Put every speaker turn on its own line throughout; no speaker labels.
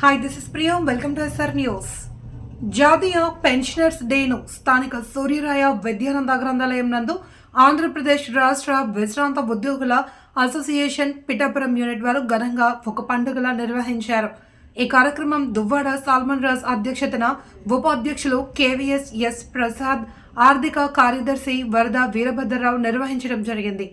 Hi this is Priyam welcome to SR news జాతీయ pensioners డేను స్థానిక సూర్యరాయ విద్యానంద గ్రంథాలయం నందు ఆంధ్రప్రదేశ్ రాష్ట్ర విశ్రాంత ఉద్యోగుల అసోసియేషన్ పిఠాపురం యూనిట్ వారు ఘనంగా ఒక పండుగలా నిర్వహించారు. ఈ కార్యక్రమం దువ్వాడ సాల్మన్ రాజ్ అధ్యక్షతన ఉపాధ్యక్షులు కేవీఎస్ ఎస్ ప్రసాద్ ఆర్థిక కార్యదర్శి వరద వీరభద్రరావు నిర్వహించడం జరిగింది.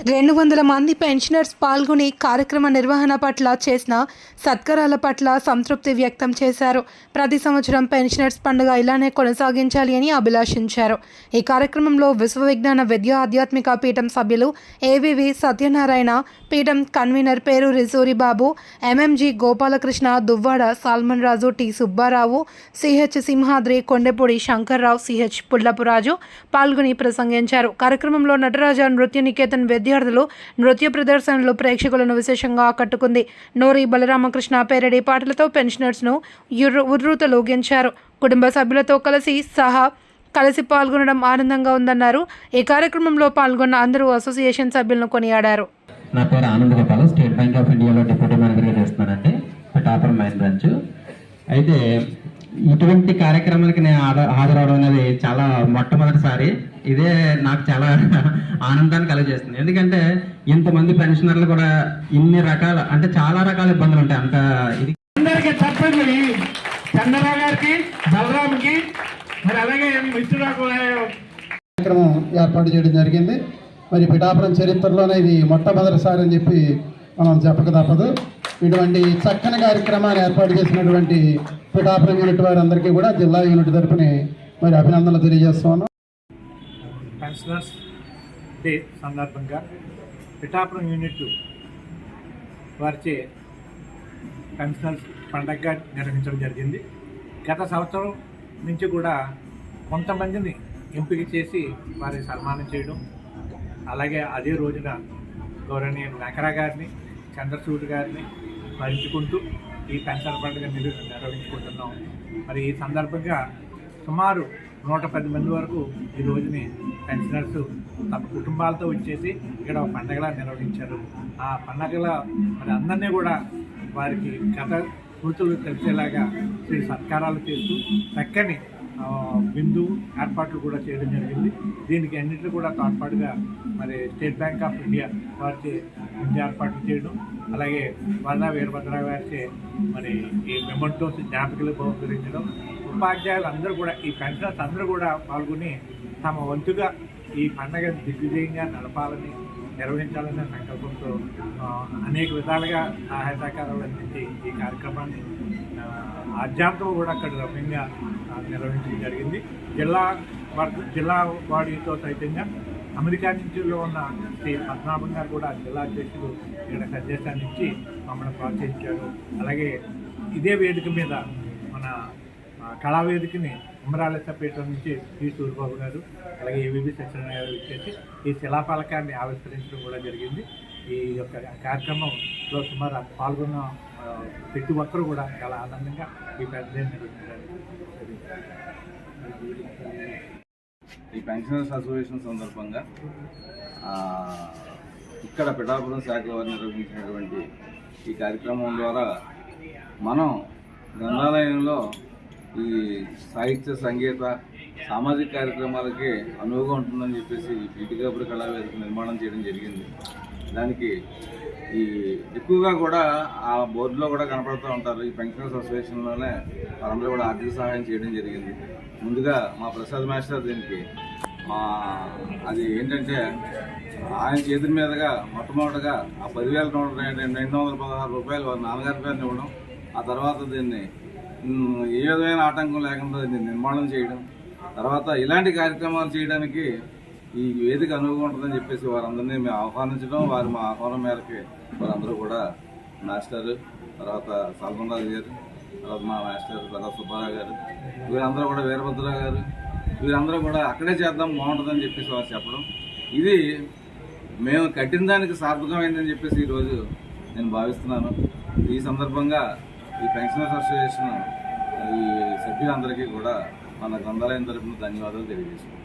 రెండు వందల మంది పెన్షనర్స్ పాల్గొని కార్యక్రమ నిర్వహణ పట్ల చేసిన సత్కారాల పట్ల సంతృప్తి వ్యక్తం చేశారు. ప్రతి సంవత్సరం పెన్షనర్స్ పండుగ ఇలానే కొనసాగించాలి అని అభిలాషించారు. ఈ కార్యక్రమంలో విశ్వవిజ్ఞాన విద్యా ఆధ్యాత్మిక పీఠం సభ్యులు ఏవివి సత్యనారాయణ పీఠం కన్వీనర్ పేరు Risuri Babu MMG Gopalakrishna Duvvada Salman Raju T Subbarao CH Simhadri Kondepudi Shankarrao CH Pullapuraju పాల్గొని ప్రసంగించారు. కార్యక్రమంలో నటరాజ నృత్య నికేతన్ విద్యార్థులు నృత్య ప్రదర్శనలు ప్రేక్షకులను విశేషంగా ఆకట్టుకుంది. నోరి బలరామకృష్ణ పేరడి పాటలతో పెన్షనర్స్ను ఉర్రు ఉర్రూతలూగించారు కుటుంబ సభ్యులతో కలిసి సహా కలిసి పాల్గొనడం ఆనందంగా ఉందన్నారు. ఈ కార్యక్రమంలో పాల్గొన్న అందరూ అసోసియేషన్ సభ్యులను కొనియాడారు.
నా పేరు Anand Gopal. State bank of ఇండియాలో డిప్యూటీ మేనేజర్గా చేస్తున్నానండి. పిఠాపురం మైన్ బ్రాంచ్ అయితే ఇటువంటి కార్యక్రమాలకి నేను హాజ- హాజరవడం అనేది చాలా మొట్టమొదటిసారి. ఇదే నాకు చాలా ఆనందాన్ని కలుగజేస్తుంది. ఎందుకంటే ఇంతమంది పెన్షనర్లు కూడా ఇన్ని రకాల అంటే చాలా రకాల ఇబ్బందులు ఉంటాయి. అంత ఇది
అందరికి తప్పండి చంద్రరావు గారికి బలరాంకి మరి అలాగే మిత్రులకు
కార్యక్రమం ఏర్పాటు చేయడం జరిగింది. మరి పిఠాపురం చరిత్రలోనే ఇది మొట్టమొదటిసారి అని చెప్పి మనం చెప్పక తప్పదు. ఇటువంటి చక్కని కార్యక్రమాన్ని ఏర్పాటు చేసినటువంటి పిఠాపురం యూనిట్ వారందరికీ కూడా జిల్లా యూనిట్ తరఫున మరి అభినందనలు తెలియజేస్తున్నాను.
పెన్షనర్స్ డే సందర్భంగా పిఠాపురం యూనిట్ వారిచే పెన్షనర్స్ పండగగా నిర్వహించడం జరిగింది. గత సంవత్సరం నుంచి కూడా కొంతమందిని ఎంపిక చేసి వారి సన్మానం చేయడం అలాగే అదే రోజున గౌరవనీయ నకరా గారిని చంద్రచూడ్ గారిని స్మరించుకుంటూ ఈ పెన్షన్ పండుగ నిర్వహించుకుంటున్నాం మరి ఈ సందర్భంగా సుమారు నూట పది మంది వరకు ఈ రోజుని పెన్షనర్స్ తమ కుటుంబాలతో వచ్చేసి ఇక్కడ ఒక పండగలా నిర్వహించారు. ఆ పండగల మరి అందరినీ కూడా వారికి గత స్మృతులు తెలిసేలాగా వీరి సత్కారాలు చేస్తూ చక్కని విందు ఏర్పాట్లు కూడా చేయడం జరిగింది. దీనికి అన్నింటినీ కూడా తోడ్పాటుగా మరి స్టేట్ బ్యాంక్ ఆఫ్ ఇండియా వారిచే విందు ఏర్పాట్లు చేయడం అలాగే వర్ణ వీరభద్రరావు గారిచే మరి ఈ మెమంటోస్ జ్ఞాపకలు బహుకరించడం ఉపాధ్యాయులు అందరూ కూడా ఈ పెన్షనర్స్ అందరూ కూడా పాల్గొని తమ వంతుగా ఈ పండగ దిగ్విజయంగా నడపాలని నిర్వహించాలనే సంకల్పంతో అనేక విధాలుగా సహాయ సహకారాలు అందించి ఈ కార్యక్రమాన్ని ఆ, కూడా అక్కడ రమ్యంగా నిర్వహించడం జరిగింది. జిల్లా వర్గ జిల్లా వాడితో సైతంగా అమెరికా నుంచి ఉన్న శ్రీ పద్మనాభం గారు కూడా జిల్లా అధ్యక్షులు ఇక్కడ సందేశాన్ని ఇచ్చి మమ్మల్ని ప్రోత్సహించారు. అలాగే ఇదే వేదిక మీద మన కళావేదికని ఉమ్మరాలెత్తపేట నుంచి పి సూర్యబాబు గారు అలాగే ఏవీబీ సత్యనారాయణ గారు ఇచ్చేసి ఈ శిలాఫలకాన్ని ఆవిష్కరించడం కూడా జరిగింది. ఈ యొక్క కార్యక్రమంలో సుమారు పాల్గొన్న ప్రతి ఒక్కరు కూడా చాలా ఆనందంగా ఈ పెద్ద
ఈ పెన్షనర్స్ అసోసియేషన్ సందర్భంగా ఇక్కడ పిఠాపురం శాఖల వారు నిర్వహించినటువంటి ఈ కార్యక్రమం ద్వారా మనం గ్రంథాలయంలో ఈ సాహిత్య సంగీత సామాజిక కార్యక్రమాలకి అనువుగా ఉంటుందని చెప్పేసి ఈ పీఠికాపురి కళావేదిక నిర్మాణం చేయడం జరిగింది. దానికి ఈ ఎక్కువగా కూడా ఆ బోర్డులో కూడా కనపడుతూ ఉంటారు. ఈ పెన్షనర్స్ అసోసియేషన్లోనే వారందరూ కూడా ఆర్థిక సహాయం చేయడం జరిగింది. ముందుగా మా ప్రసాద్ మాస్టర్ దీనికి మా అది ఏంటంటే ఆయన చేతుల మీదుగా మొట్టమొదటిగా ఆ పదివేల నూట రెండు వందల పదహారు రూపాయలు వారి నాన్నగారి పేరుని ఇవ్వడం ఆ తర్వాత దీన్ని ఏ విధమైన ఆటంకం లేకుండా దీన్ని నిర్మాణం చేయడం తర్వాత ఇలాంటి కార్యక్రమాలు చేయడానికి ఈ వేదిక అనువుగా ఉంటుందని చెప్పేసి వారందరినీ మేము ఆహ్వానించడం వారు మా ఆహ్వానం మేరకు వారందరూ కూడా మాస్టర్ తర్వాత సల్మన్రాజు గారు తర్వాత మా మాస్టర్ తర్వాత సుబ్బారావు గారు వీరందరూ కూడా వీరభద్రరావు గారు వీరందరూ కూడా అక్కడే చేద్దాం బాగుంటుందని చెప్పేసి వారు చెప్పడం. ఇది మేము కట్టిన దానికి సార్థకమైందని చెప్పేసి ఈరోజు నేను భావిస్తున్నాను. ఈ సందర్భంగా ఈ పెన్షనర్స్ అసోసియేషన్ ఈ సభ్యులందరికీ కూడా మన గ్రంథాలయం తరఫున ధన్యవాదాలు తెలియజేస్తున్నాను.